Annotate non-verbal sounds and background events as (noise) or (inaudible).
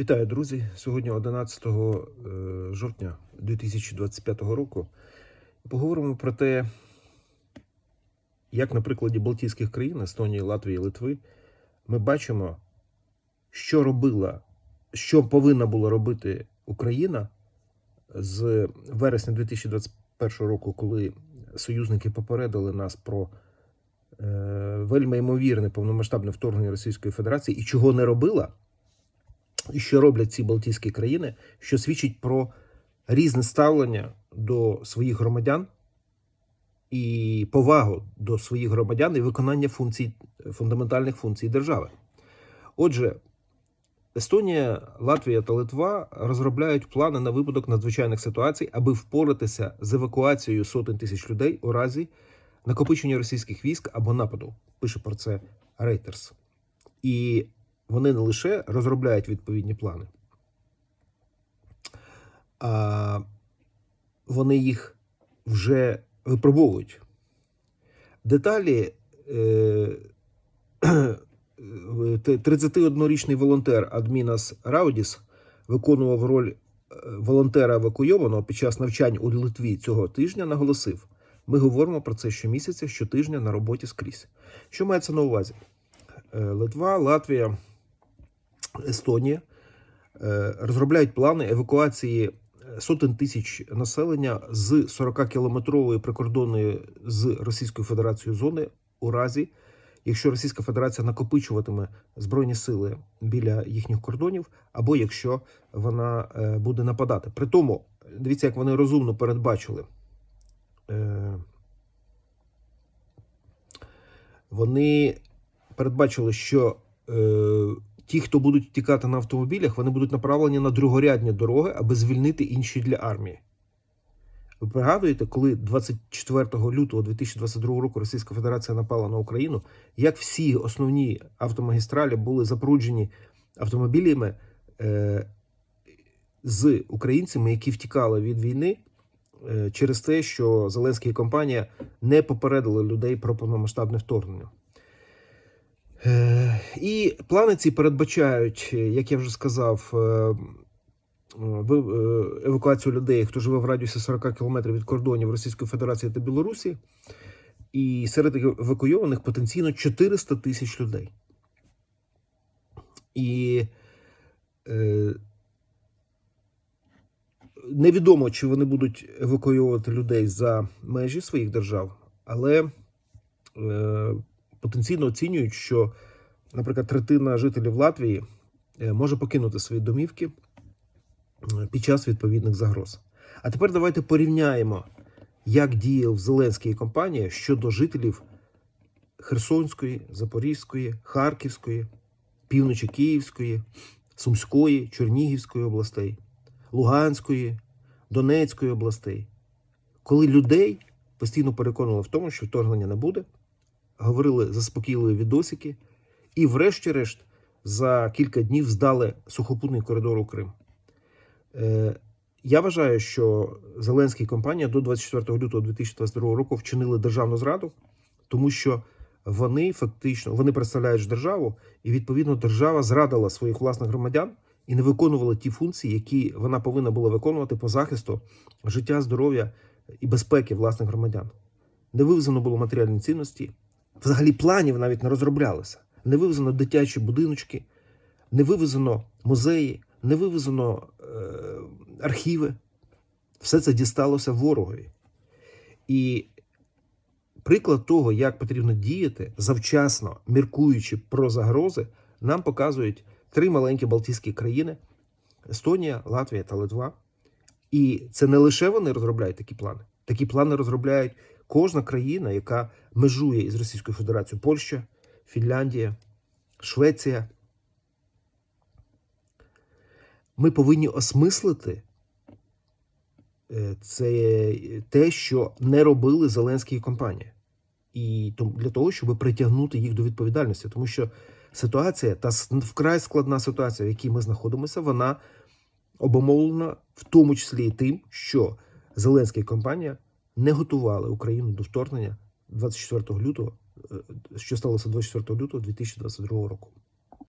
Вітаю, друзі! Сьогодні 11 е, жовтня 2025 року. Поговоримо про те, як на прикладі Балтійських країн Естонії, Латвії, Литви, ми бачимо, що робила, що повинна була робити Україна з вересня 2021 року, коли союзники попередили нас про е, вельми ймовірне повномасштабне вторгнення Російської Федерації і чого не робила. Що роблять ці Балтійські країни, що свідчить про різне ставлення до своїх громадян і повагу до своїх громадян і виконання функцій фундаментальних функцій держави. Отже, Естонія, Латвія та Литва розробляють плани на випадок надзвичайних ситуацій, аби впоратися з евакуацією сотень тисяч людей у разі накопичення російських військ або нападу. Пише про це Reuters. І вони не лише розробляють відповідні плани, а вони їх вже випробовують. Деталі е, (clears throat) 31-річний волонтер Адмінас Раудіс виконував роль е, волонтера евакуйованого під час навчань у Литві цього тижня, наголосив: ми говоримо про це щомісяця, щотижня на роботі скрізь. Що мається на увазі? Е, Литва, Латвія. Естонія е, розробляють плани евакуації сотень тисяч населення з 40-кілометрової прикордонної з Російською Федерацією зони у разі, якщо Російська Федерація накопичуватиме збройні сили біля їхніх кордонів, або якщо вона е, буде нападати. При тому, дивіться, як вони розумно передбачили. Е, Вони передбачили, що ті, хто будуть втікати на автомобілях, вони будуть направлені на другорядні дороги, аби звільнити інші для армії. Ви пригадуєте, коли 24 лютого 2022 року Російська Федерація напала на Україну, як всі основні автомагістралі були запруджені автомобілями е, з українцями, які втікали від війни е, через те, що Зеленська і компанія не попередили людей про повномасштабне вторгнення. Е, І плани ці передбачають, як я вже сказав, е, е, евакуацію людей, хто живе в радіусі 40 кілометрів від кордонів Російської Федерації та Білорусі. І серед евакуйованих потенційно 400 тисяч людей. І е, невідомо, чи вони будуть евакуювати людей за межі своїх держав, але е, потенційно оцінюють, що, наприклад, третина жителів Латвії е, може покинути свої домівки е, під час відповідних загроз. А тепер давайте порівняємо, як діяв Зеленський і компанія щодо жителів Херсонської, Запорізької, Харківської, півночі Київської, Сумської, Чернігівської областей, Луганської, Донецької областей, коли людей постійно переконували в тому, що вторгнення не буде, говорили заспокійливі відосики, і, врешті-решт, за кілька днів здали сухопутний коридор у Крим. Е, я вважаю, що Зеленський і компанія до 24 лютого 2022 року вчинили державну зраду, тому що вони фактично вони представляють державу, і відповідно держава зрадила своїх власних громадян і не виконувала ті функції, які вона повинна була виконувати по захисту життя, здоров'я і безпеки власних громадян. Не вивезено було матеріальні цінності, взагалі планів навіть не розроблялося. Не вивезено дитячі будиночки, не вивезено музеї, не вивезено е, архіви. Все це дісталося ворогові. І приклад того, як потрібно діяти, завчасно міркуючи про загрози, нам показують три маленькі Балтійські країни: Естонія, Латвія та Литва. І це не лише вони розробляють такі плани. Такі плани розробляють кожна країна, яка межує із Російською Федерацією: Польща, Фінляндія, Швеція. Ми повинні осмислити е, це те, що не робили Зеленський і компанія. І для того, щоб притягнути їх до відповідальності, тому що ситуація, та вкрай складна ситуація, в якій ми знаходимося, вона обумовлена в тому числі і тим, що Зеленська компанія не готували Україну до вторгнення 24 лютого, е, що сталося 24 лютого 2022 року.